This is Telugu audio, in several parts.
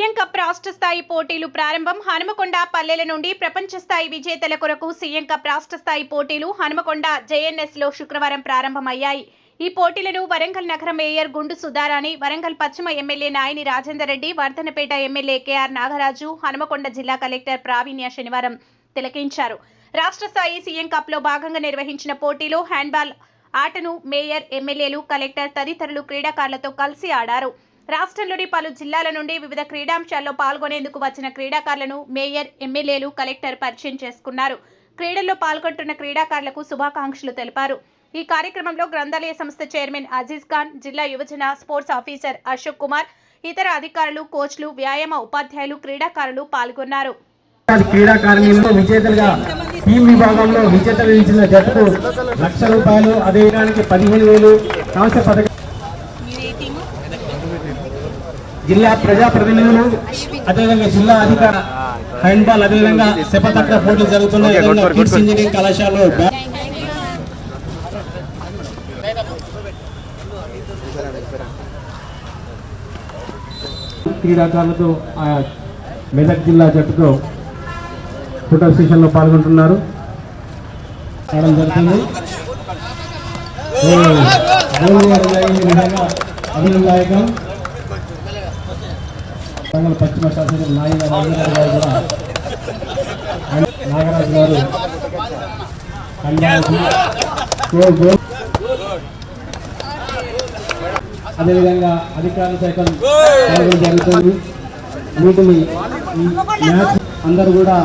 సీఎం కప్ రాష్ట్ర స్థాయి పోటీలు ప్రారంభం హనుమకొండ పల్లెల నుండి ప్రపంచ స్థాయి విజేతల కొరకు సీఎం కప్ రాష్ట్ర స్థాయి పోటీలు హనుమకొండ జేఎన్ఎస్లో శుక్రవారం ప్రారంభమయ్యాయి. ఈ పోటీలను వరంగల్ నగర మేయర్ గుండు సుధారాణి వరంగల్ పశ్చిమ MLA Nayini Rajender Reddy Vardhannapet MLA KR Nagaraju Hanumakonda జిల్లా కలెక్టర్ ప్రావీణ్య శనివారం తిలకించారు. రాష్ట్ర స్థాయి సీఎం కప్లో భాగంగా నిర్వహించిన పోటీలో హ్యాండ్బాల్ ఆటను మేయర్ ఎమ్మెల్యేలు కలెక్టర్ తదితరులు క్రీడాకారులతో కలిసి ఆడారు. రాష్ట్రంలోని పలు జిల్లాల నుండి వివిధ క్రీడాంశాల్లో పాల్గొనేందుకు వచ్చిన క్రీడాకారులను మేయర్ ఎమ్మెల్యేలు కలెక్టర్ పరిచయం చేసుకున్నారు. క్రీడల్లో పాల్గొంటున్న క్రీడాకారులకు శుభాకాంక్షలు తెలిపారు. ఈ కార్యక్రమంలో గ్రంథాలయ సంస్థ చైర్మన్ అజీజ్ ఖాన్ జిల్లా యువజన స్పోర్ట్స్ ఆఫీసర్ అశోక్ కుమార్ ఇతర అధికారులు కోచ్లు వ్యాయామ ఉపాధ్యాయులు క్రీడాకారులు పాల్గొన్నారు. విజేతలుగా టీం విభాగంలో విజేతలు నిలిచిన జట్టుకు లక్ష రూపాయలు అదేవిధానికి పదిహేను వేలు కాంస్య పథకం జిల్లా ప్రజాప్రతినిధులు అదేవిధంగా జిల్లా అధికార హ్యాండ్బాల్ అదేవిధంగా సెపతక్ర పోటీలు జరుగుతున్నాయి కిడ్స్ ఇంజనీరింగ్ కళాశాలలో క్రీడాకారులతో ఆ మెదక్ జిల్లా జట్టుతో ఫోటో సెషన్లో పాల్గొంటున్నారు. ఆడడం జరుగుతుంది. ఓ, గోల్ పశ్చిమ శాసన నాగరాజు గారు కూడా నాగరాజు గారు అదేవిధంగా అధికారుల సైతం జరుగుతుంది వీటిని ఈ మ్యాచ్ అందరూ కూడా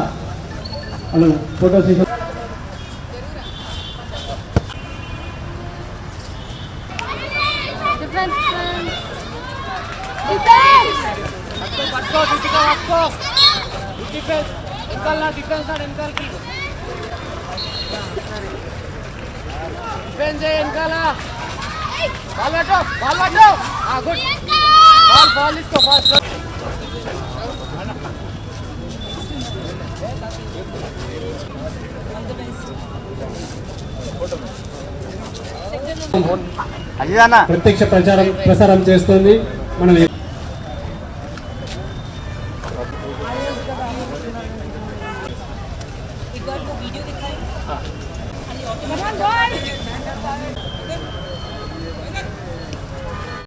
వాళ్ళు ఫోటో సెషన్ Defense! Defense! పట్టుకో దిట్టుగా పట్టుకో. డిఫెన్స్ వెనకాల డిఫెన్స్ ఆడు వెనకాలకి. డిఫెన్స్ చేయి వెనకాల. బాల్ పట్టు బాల్ పట్టు గుడ్ బాల్ బాల్ తీసుకో ఫాస్ట్ ప్రత్యక్ష ప్రచారం ప్రసారం చేస్తుంది. మనం व्हिडिओ घेतला